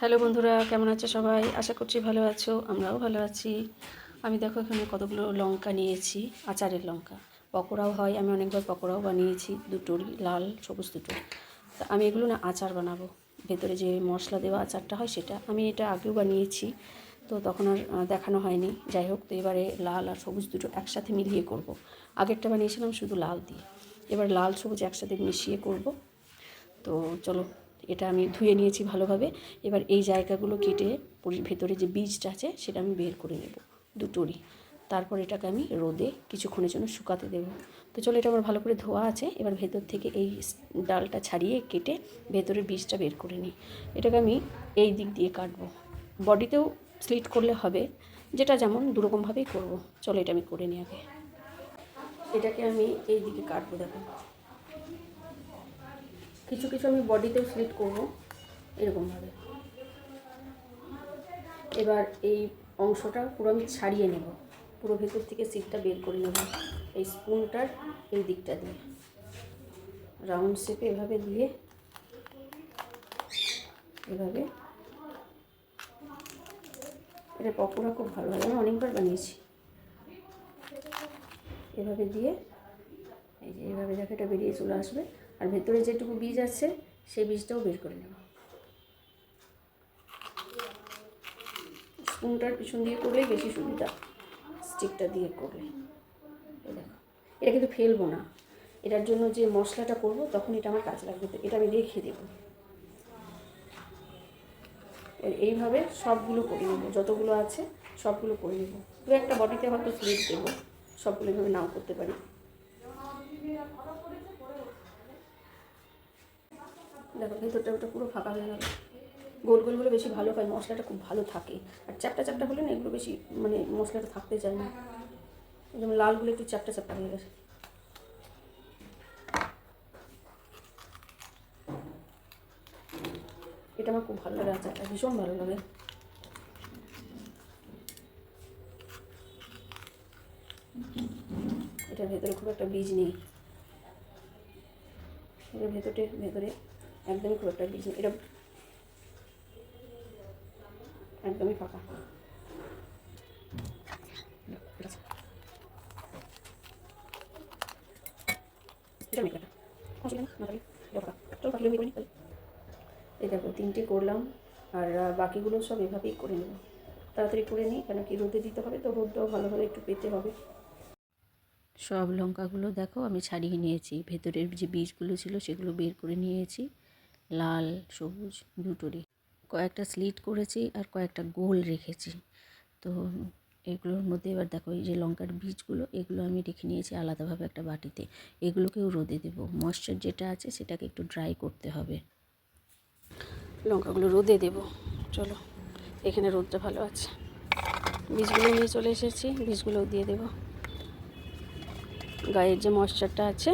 Hello বন্ধুরা, কেমন আছো সবাই? আশা করছি ভালো আছো, আমরাও ভালো আছি। আমি দেখো এখানে কতগুলো লঙ্কা নিয়েছি, আচারের লঙ্কা। পকোড়াও হয়, আমি অনেকবার পকোড়াও বানিয়েছি দুটোরই লাল, সবুজ দুটো। তা আমি এগুলো না আচার বানাবো। ভেতরে যে মশলা দেওয়া আচারটা হয় সেটা আমি এটা আগেও বানিয়েছি, তো তখন আর দেখানো হয়নি। যাই হোক, তো এবারে লাল আর সবুজ দুটো একসাথে মিলিয়ে করব। আগেরটা বানিয়েছিলাম শুধু লাল দিয়ে। এবার লাল, সবুজ একসাথে মিশিয়ে করব। তো চলো এটা আমি ধুয়ে নিয়েছি ভালোভাবে। এবার এই জায়গাগুলো কেটে ভেতরে যে বীজটা আছে সেটা আমি বের করে নেব দুটোরই। তারপর এটাকে আমি রোদে কিছুক্ষণের জন্য শুকাতে দেবো। তো চলো এটা আমার ভালো করে ধোয়া আছে। এবার ভেতর থেকে এই ডালটা ছাড়িয়ে কেটে ভেতরের বীজটা বের করে নিই। এটাকে আমি এই দিক দিয়ে কাটবো। বডিতেও স্লিট করলে হবে। যেটা যেমন দুরকমভাবেই করব। চলো এটা আমি করে নিই আগে। এটাকে আমি এই দিকে কাটবো দেখো। কিছু কিছু আমি বডিতেও স্লিট করব, এরকমভাবে। এবার এই অংশটা পুরো আমি ছাড়িয়ে নেব। পুরো ভেতর থেকে সিটটা বের করে নেব, এই স্পুনটার এই দিকটা দিয়ে। রাউন্ড শেপে এভাবে দিয়ে, এভাবে। এটা পকোড়া খুব ভালো লাগে, আমি অনেকবার বানিয়েছি। এভাবে দিয়ে, এই যে এভাবে দেখো এটা বেরিয়ে চলে আসবে। আর ভেতরে যেটুকু বীজ আছে, সেই বীজটাও বের করে নেব। স্পুনটার পিছন দিয়ে করলেই বেশি সুবিধা, স্টিকটা দিয়ে করলে। এটা কিন্তু ফেলব না। এটার জন্য যে মশলাটা করব, তখন এটা আমার কাজ লাগবে। এটা আমি রেখে দেবো। এইভাবে সবগুলো করে নেব। যতগুলো আছে, সবগুলো করে নেব। দু একটা বডিতে হয়তো স্লিপ দেবো, সবগুলো এভাবে নাও করতে পারি। দেখো, ভেতরটা ওটা পুরো ফাঁকা হয়ে গেল। গোল গোলগুলো বেশি ভালো হয়, মশলাটা খুব ভালো থাকে। আর চ্যাপটা চ্যাপটা হলে না এগুলো বেশি মানে মশলাটা থাকতে চায় না। যেমন লালগুলো একটু চ্যাপটা চ্যাপটা হয়ে গেছে। এটা আমার খুব ভালো লাগে আচারটা ভীষণ ভালো লাগে। এটার ভেতরে খুব একটা বীজ নেই। এটার ভেতরে ভেতরে একদমই খুব একটা বীজ এটা একদমই ফাঁকা। এই দেখো, তিনটে করলাম, আর বাকিগুলো সব এভাবেই করে নেব। তাড়াতাড়ি করে নিই, কেন কি রোদে দিতে হবে তো, রোদটাও ভালোভাবে একটু পেতে হবে। সব লঙ্কাগুলো দেখো, আমি ছাড়িয়ে নিয়েছি। ভেতরের যে বীজগুলো ছিল, সেগুলো বের করে নিয়েছি। লাল, সবুজ দুটোরই। কয়েকটা স্লিট করেছি আর কয়েকটা গোল রেখেছি। তো এগুলোর মধ্যে এবার দেখো, এই যে লঙ্কার বীজগুলো, এগুলো আমি রেখে নিয়েছি আলাদাভাবে একটা বাটিতে। এগুলোকেও রোদে দেবো। ময়েশ্চার যেটা আছে সেটাকে একটু ড্রাই করতে হবে। লঙ্কাগুলো রোদে দেবো। চলো, এখানে রোদটা ভালো আছে। বীজগুলো নিয়ে চলে এসেছি, বীজগুলোও দিয়ে দেবো। গায়ের যে ময়েশ্চারটা আছে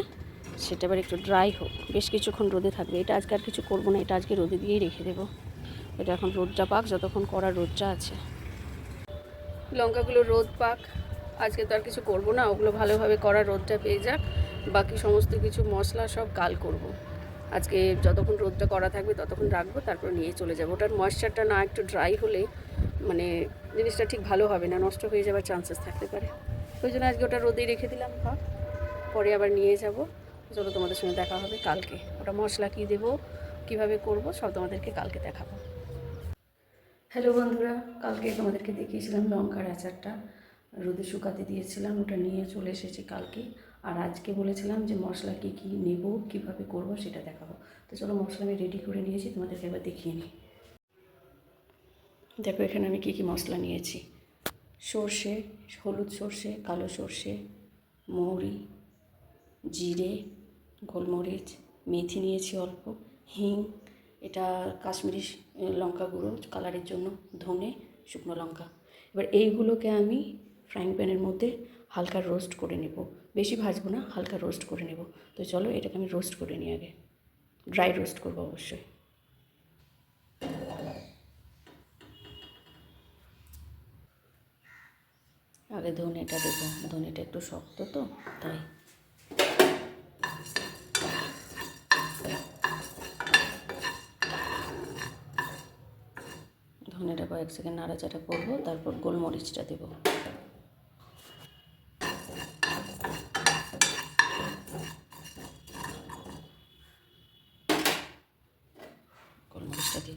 সেটা এবার একটু ড্রাই হোক। বেশ কিছুক্ষণ রোদে থাকবে। এটা আজকে আর কিছু করব না, এটা আজকে রোদে দিয়েই রেখে দেবো। এটা এখন রোদটা পাক, যতক্ষণ করার রোদটা আছে। লঙ্কাগুলো রোদ পাক। আজকে তো আর কিছু করব না, ওগুলো ভালোভাবে করা রোদটা পেয়ে যাক। বাকি সমস্ত কিছু মশলা সব কাল করব। আজকে যতক্ষণ রোদটা করা থাকবে, ততক্ষণ রাখব, তারপর নিয়ে চলে যাব। ওটার ময়েশ্চারটা না একটু ড্রাই হলে মানে জিনিসটা ঠিক ভালো হবে না, নষ্ট হয়ে যাওয়ার চান্সেস থাকতে পারে। ওই জন্য আজকে ওটা রোদেই রেখে দিলাম, ভাব। পরে আবার নিয়ে যাব। চলো তোমাদের সঙ্গে দেখা হবে কালকে। ওটা মশলা কী দেবো, কীভাবে করব, সব তোমাদেরকে কালকে দেখাবো। হ্যালো বন্ধুরা, কালকে তোমাদেরকে দেখিয়েছিলাম লঙ্কার আচারটা। রোদে শুকাতে দিয়েছিলাম, ওটা নিয়ে চলে এসেছি কালকে। আর আজকে বলেছিলাম যে মশলা কী কী নেব, কীভাবে করব সেটা দেখাবো। তো চলো মশলা আমি রেডি করে নিয়েছি, তোমাদেরকে এবার দেখিয়ে নিই। দেখো এখানে আমি কী কী মশলা নিয়েছি। সর্ষে, হলুদ সর্ষে, কালো সর্ষে, মৌরি, জিরে গোলমরিচ, মেথি নিয়েছি অল্প, হিং, এটা কাশ্মীরি লঙ্কা গুঁড়ো কালারের জন্য, ধনে, শুকনো লঙ্কা। এবার এইগুলোকে আমি ফ্রাইং প্যানের মধ্যে হালকা রোস্ট করে নেব। বেশি ভাজবো না, হালকা রোস্ট করে নেব। তো চলো এটাকে আমি রোস্ট করে নিই আগে। ড্রাই রোস্ট করব অবশ্যই। আগে ধনেটা দেবো। ধনেটা একটু শক্ত তো, তাই। এখন এটা কয়েক সেকেন্ড নাড়াচাড়া করব, তারপর গোলমরিচটা দেবো। গোলমরিচটা দিই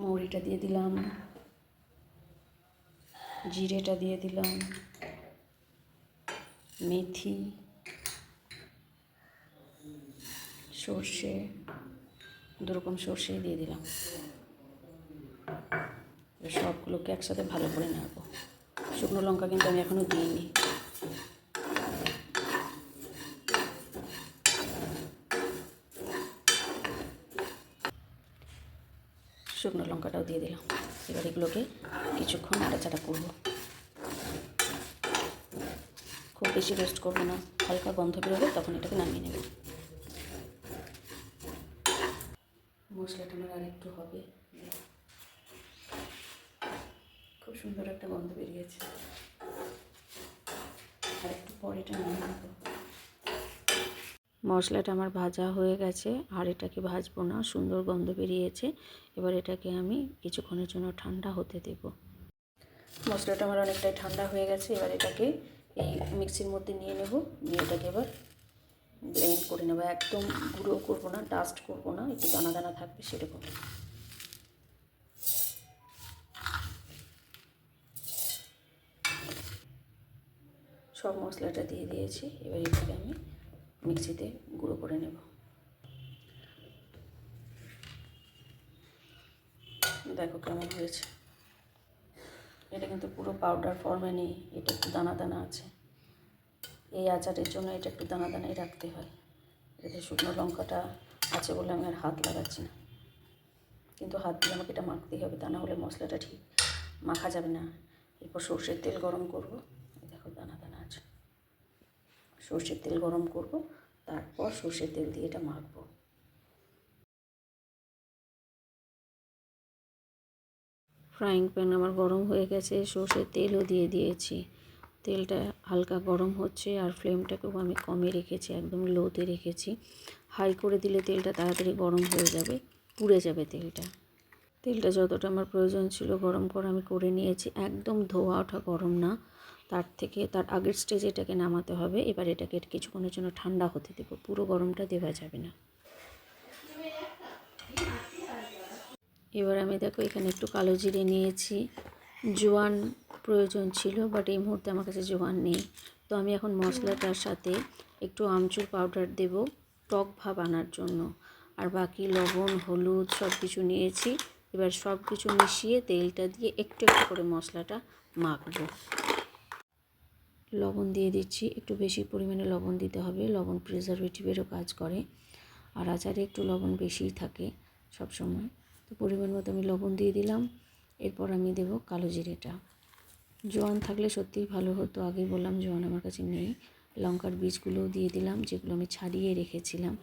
মৌরিটা দিয়ে দিলাম। জিরেটা দিয়ে দিলাম। মেথি, সর্ষে, দুরকম সর্ষে দিয়ে দিলাম। সবগুলোকে একসাথে ভালো করে নাড়বো। শুকনো লঙ্কা কিন্তু আমি এখনও দিইনি। শুকনো লঙ্কাটাও দিয়ে দিলাম। এবার এগুলোকে কিছুক্ষণ নাড়াচাড়া করব। খুব বেশি রোস্ট করব না, হালকা গন্ধ বেরোবে, তখন এটাকে নামিয়ে নেবে। মশলাটা আমার আর একটু হবে। খুব সুন্দর একটা গন্ধ বেরিয়েছে। আর একটু পরে এটা নামিয়ে নেব। মশলাটা আমার ভাজা হয়ে গেছে, আর এটাকে ভাজবো না, সুন্দর গন্ধ বেরিয়েছে। এবার এটাকে আমি কিছুক্ষণের জন্য ঠান্ডা হতে দেব। মশলাটা আমার অনেকটাই ঠান্ডা হয়ে গেছে, এবার এটাকে এই মিক্সির মধ্যে নিয়ে নেব নিয়ে এটাকে এবার ব্লেন্ড করে নেব। একদম গুঁড়ো করব না ডাস্ট করব না, একটু দানা দানা থাকবে সেরকম। সব মশলাটা দিয়ে দিয়েছি, এবার এটাকে আমি মিক্সিতে গুঁড়ো করে নেব। দেখো কেমন হয়েছে। এটা কিন্তু পুরো পাউডার ফর্মে নেই, এটা একটু দানা দানা আছে। এই আচারের জন্য এটা একটু দানা দানাই রাখতে হয়। এতে শুকনো লঙ্কাটা আছে বলে আমি আর হাত লাগাচ্ছি না। কিন্তু হাত দিয়ে আমাকে এটা মাখতেই হবে, তা না হলে মশলাটা ঠিক মাখা যাবে না। এরপর সর্ষের তেল গরম করব। দেখো দানা দানা আছে। সর্ষের তেল গরম করব, তারপর সর্ষের তেল দিয়ে এটা মাখবো। ফ্রাইং প্যান আমার গরম হয়ে গেছে, সর্ষের তেলও দিয়ে দিয়েছি। তেলটা হালকা গরম হচ্ছে আর ফ্লেমটাকেও আমি কমে রেখেছি, একদম লোতে রেখেছি। হাই করে দিলে তেলটা তাড়াতাড়ি গরম হয়ে যাবে, পুড়ে যাবে তেলটা। তেলটা যতটা আমার প্রয়োজন ছিল গরম করে আমি করে নিয়েছি, একদম ধোয়া ওঠা গরম না। তার থেকে, তার আগের স্টেজে এটাকে নামাতে হবে, এবার এটাকে কিছুক্ষণের জন্য ঠান্ডা হতে দেবো, পুরো গরমটা দেওয়া যাবে না। এবার আমি দেখো এখানে একটু কালো জিরে নিয়েছি। জোয়ান প্রয়োজন ছিল বাট এই মুহূর্তে আমার কাছে জোয়ান নেই। তো আমি এখন মশলাটার সাথে একটু আমচুর পাউডার দেব, টক ভাব আনার জন্য। আর বাকি লবণ, হলুদ সব কিছু নিয়েছি। এবার সব কিছু মিশিয়ে তেলটা দিয়ে একটু একটু করে মশলাটা মাখবো। লবণ দিয়ে দিচ্ছি, একটু বেশি পরিমাণে লবণ দিতে হবে। লবণ প্রিজারভেটিভেরও কাজ করে। আর আচারে একটু লবণ বেশিই থাকে সব সময় তো পরিমাণ মতো আমি লবণ দিয়ে দিলাম। এরপর আমি দেব কালো জিরেটা। জোয়ান থাকলে সত্যিই ভালো হতো, আগেই বললাম জোয়ান আমার কাছে নেই। লঙ্কার বীজগুলোও দিয়ে দিলাম, যেগুলো আমি ছাড়িয়ে রেখেছিলাম।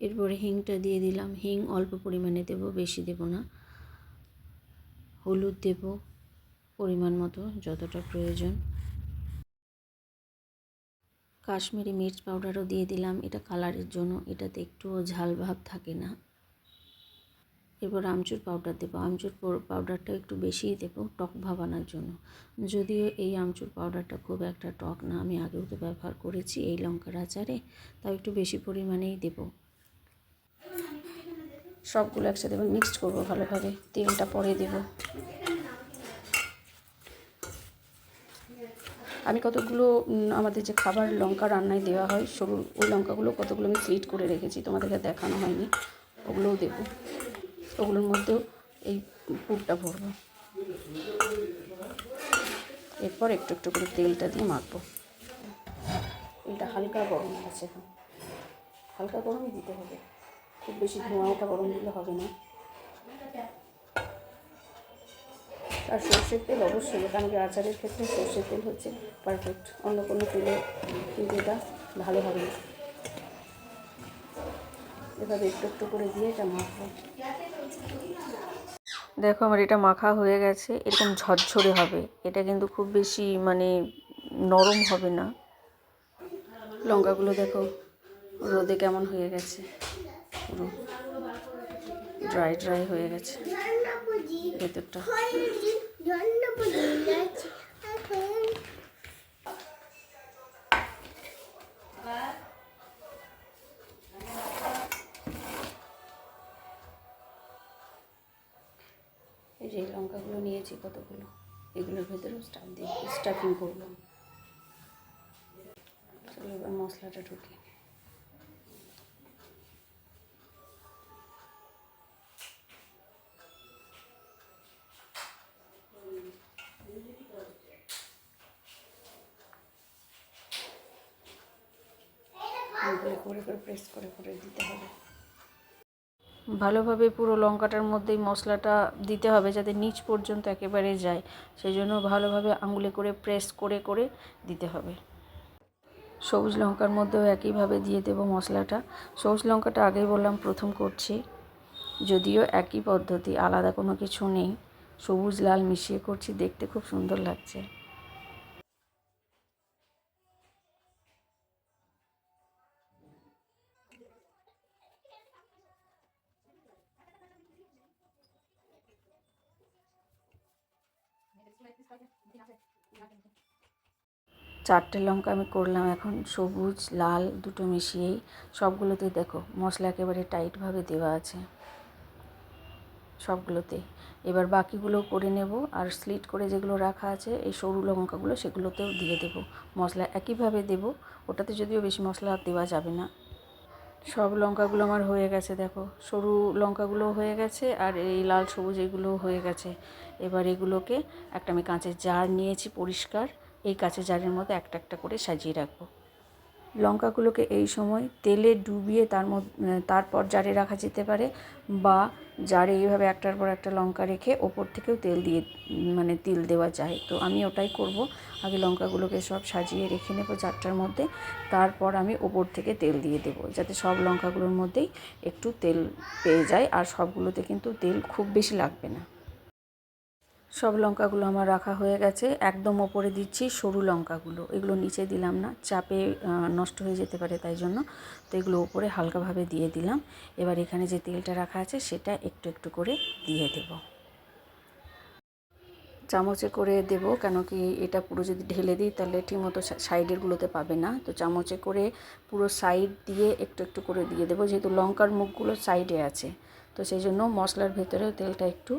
এরপরে হিংটা দিয়ে দিলাম। হিং অল্প পরিমাণে দেব, বেশি দেব না। হলুদ দেব, পরিমাণ মতো, যতটা প্রয়োজন। কাশ্মীরি মির্চ পাউডারও দিয়ে দিলাম। এটা কালারের জন্য, এটাতে একটুও ঝাল ভাব থাকে না। এরপর আমচুর পাউডার দেবো। আমচুর পাউডারটা একটু বেশিই দেবো টক ভাবানোর জন্য। যদিও এই আমচুর পাউডারটা খুব একটা টক না, আমি আগেও তো ব্যবহার করেছি এই লঙ্কার আচারে, তাও একটু বেশি পরিমাণেই দেব। সবগুলো একসাথে মিক্সড করব ভালোভাবে। তেলটা পরে দেব। আমি কতগুলো আমাদের যে খাবার লঙ্কা রান্নায় দেওয়া হয়, সরু, ওই লঙ্কাগুলো কতগুলো আমি স্লিট করে রেখেছি, তোমাদেরকে দেখানো হয়নি, ওগুলোও দেবো। ওগুলোর মধ্যেও এই পুরটা ভরবো। এরপর একটু একটু করে তেলটা দিয়ে মাখবো। তেলটা হালকা গরম আছে। হালকা গরমই দিতে হবে। খুব বেশি ধোঁয়া ওটা গরম দিলে হবে না। আর সর্ষের তেল অবশ্যই, কারণ কি আচারের ক্ষেত্রে সর্ষের তেল হচ্ছে পারফেক্ট অন্য কোনো তেলে কিন্তু এটা ভালো হবে না। এভাবে একটু একটু করে দিয়ে এটা মাখবো। দেখো আমার এটা মাখা হয়ে গেছে, এরকম ঝরঝরে হবে। এটা কিন্তু খুব বেশি মানে নরম হবে না। লঙ্কাগুলো দেখো, রোদে কেমন হয়ে গেছে। পুরো ড্রাই ড্রাই হয়ে গেছে। ভেতরটা। নিয়েছি কতগুলো? এগুলোর ভেতরেও স্টাফ দিয়ে স্টাফিং করলাম চলো এবার মশলাটা ঢুকি এগুলো করে করে প্রেস করে করে দিতে হবে। ভালোভাবে পুরো লঙ্কাটার মধ্যেই মশলাটা দিতে হবে যাতে নিচ পর্যন্ত একেবারে যায়। সেই জন্য ভালোভাবে আঙুলে করে প্রেস করে করে দিতে হবে। সবুজ লঙ্কার মধ্যেও একইভাবে দিয়ে দেবো মশলাটা। সবুজ লঙ্কাটা আগেই বললাম, প্রথম করছি। যদিও একই পদ্ধতি, আলাদা কোনো কিছু নেই। সবুজ লাল মিশিয়ে করছি, দেখতে খুব সুন্দর লাগছে। চারটে লঙ্কা আমি করলাম এখন, সবুজ, লাল, দুটো মিশিয়েই। সবগুলোতে দেখো, মশলা একেবারে টাইটভাবে দেওয়া আছে। সবগুলোতে। এবার বাকিগুলো করে নেব আর স্লিট করে যেগুলো রাখা আছে, এই সরু লঙ্কাগুলো সেগুলোতেও দিয়ে দেব। মশলা একইভাবে দেব, ওটাতে যদিও বেশি মশলা দেওয়া যাবে না। সব লঙ্কাগুলো আমার হয়ে গেছে, দেখো। সরু লঙ্কাগুলো হয়ে গেছে আর এই লাল সবুজ এগুলোও হয়ে গেছে। এবার এগুলোকে একটা আমি কাঁচের জার নিয়েছি পরিষ্কার। এই কাঁচের জারের মধ্যে একটা একটা করে সাজিয়ে রাখব। লঙ্কাগুলোকে এই সময় তেলে ডুবিয়ে তার মধ্যে তারপর জারে রাখা যেতে পারে বা জারে এইভাবে একটার পর একটা লঙ্কা রেখে ওপর থেকেও তেল দিয়ে মানে তিল দেওয়া যায়। তো আমি ওটাই করব। আগে লঙ্কাগুলোকে সব সাজিয়ে রেখে নেব জারটার মধ্যে। তারপর আমি ওপর থেকে তেল দিয়ে দেবো যাতে সব লঙ্কাগুলোর মধ্যেই একটু তেল পেয়ে যায়। আর সবগুলোতে কিন্তু তেল খুব বেশি লাগবে না। সব লঙ্কাগুলো আমার রাখা হয়ে গেছে। একদম ওপরে দিচ্ছি সরু লঙ্কাগুলো। এগুলো নিচে দিলাম না, চাপে নষ্ট হয়ে যেতে পারে তাই জন্য। তো এগুলো ওপরে হালকাভাবে দিয়ে দিলাম। এবার এখানে যে তেলটা রাখা আছে সেটা একটু একটু করে দিয়ে দেব। চামচে করে দেব, কেন কি এটা পুরো যদি ঢেলে দিই তাহলে ঠিকমতো সাইডেরগুলোতে পাবে না। তো চামচে করে পুরো সাইড দিয়ে একটু একটু করে দিয়ে দেবো, যেহেতু লঙ্কার মুখগুলো সাইডে আছে। তো সেই জন্য মশলার ভেতরেও তেলটা একটু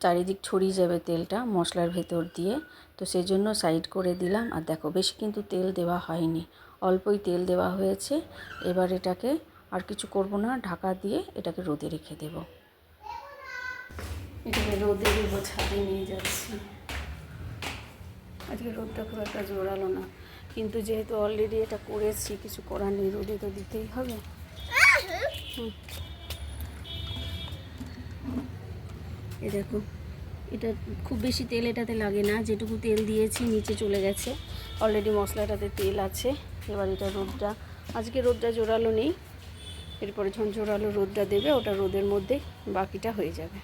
চারিদিক ছড়িয়ে যাবে তেলটা মশলার ভেতর দিয়ে। তো সেই জন্য সাইড করে দিলাম। আর দেখো বেশি কিন্তু তেল দেওয়া হয়নি। অল্পই তেল দেওয়া হয়েছে। এবার এটাকে আর কিছু করব না ঢাকা দিয়ে এটাকে রোদে রেখে দেব। এটাকে রোদে দেব ছাদে নিয়ে যাচ্ছি। আজকে রোদটা খুব একটা জোরালো না। কিন্তু যেহেতু অলরেডি এটা করেছি কিছু করার নেই রোদে তো দিতেই হবে। হুম। এ দেখো, এটা খুব বেশি তেল এটাতে লাগে না, যেটুকু তেল দিয়েছি নিচে চলে গেছে। অলরেডি মশলাটাতে তেল আছে, এবার এটা রোদটা, আজকে রোদটা জোরালো নেই, এরপরে যখন জোরালো রোদটা দেবে, ওটা রোদের মধ্যে বাকিটা হয়ে যাবে।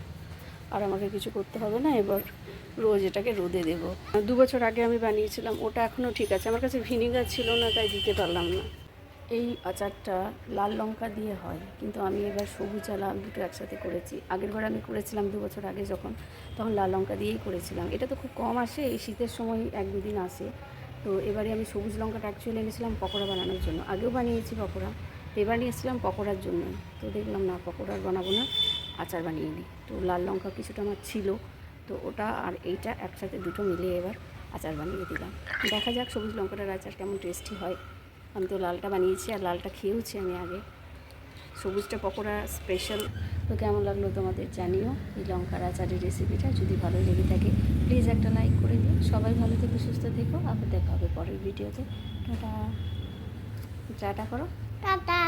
আর আমাকে কিছু করতে হবে না, এবার রোজ এটাকে রোদে দেবো। দু বছর আগে আমি বানিয়েছিলাম, ওটা এখনও ঠিক আছে, আমার কাছে ভিনিগার ছিল না, তাই দিতে পারলাম না। এই আচারটা লাল লঙ্কা দিয়ে হয়, কিন্তু আমি এবার সবুজ আর লাল দুটো একসাথে করেছি। আগের বার আমি করেছিলাম দু বছর আগে যখন, তখন লাল লঙ্কা দিয়েই করেছিলাম। এটা তো খুব কম আসে, এই শীতের সময় এক দুদিন আসে। তো এবারে আমি সবুজ লঙ্কাটা অ্যাকচুয়ালি এনেছিলাম পকোড়া বানানোর জন্য। আগেও বানিয়েছি পকোড়া, তো এবার নিয়েছিলাম পকোড়ার জন্য। তো দেখলাম না, পকোড়া আর বানাবো না, আচার বানিয়ে নিই। তো লাল লঙ্কা কিছুটা আমার ছিল, তো ওটা আর এইটা একসাথে দুটো মিলিয়ে এবার আচার বানিয়ে দিলাম। দেখা যাক সবুজ লঙ্কাটার আচার কেমন টেস্টি হয়। আমি তো লালটা বানিয়েছি আর লালটা খেয়েওছি আমি আগে। সবুজটা পকোড়া স্পেশাল তো কেমন লাগল তোমাদের জানিও এই লঙ্কার আচারের রেসিপিটা যদি ভালো লেগে থাকে প্লিজ একটা লাইক করে দিও। সবাই ভালো থেকে, সুস্থ থেকো। আবার দেখা হবে পরের ভিডিওতে টাটা। টাটা করো। টাটা।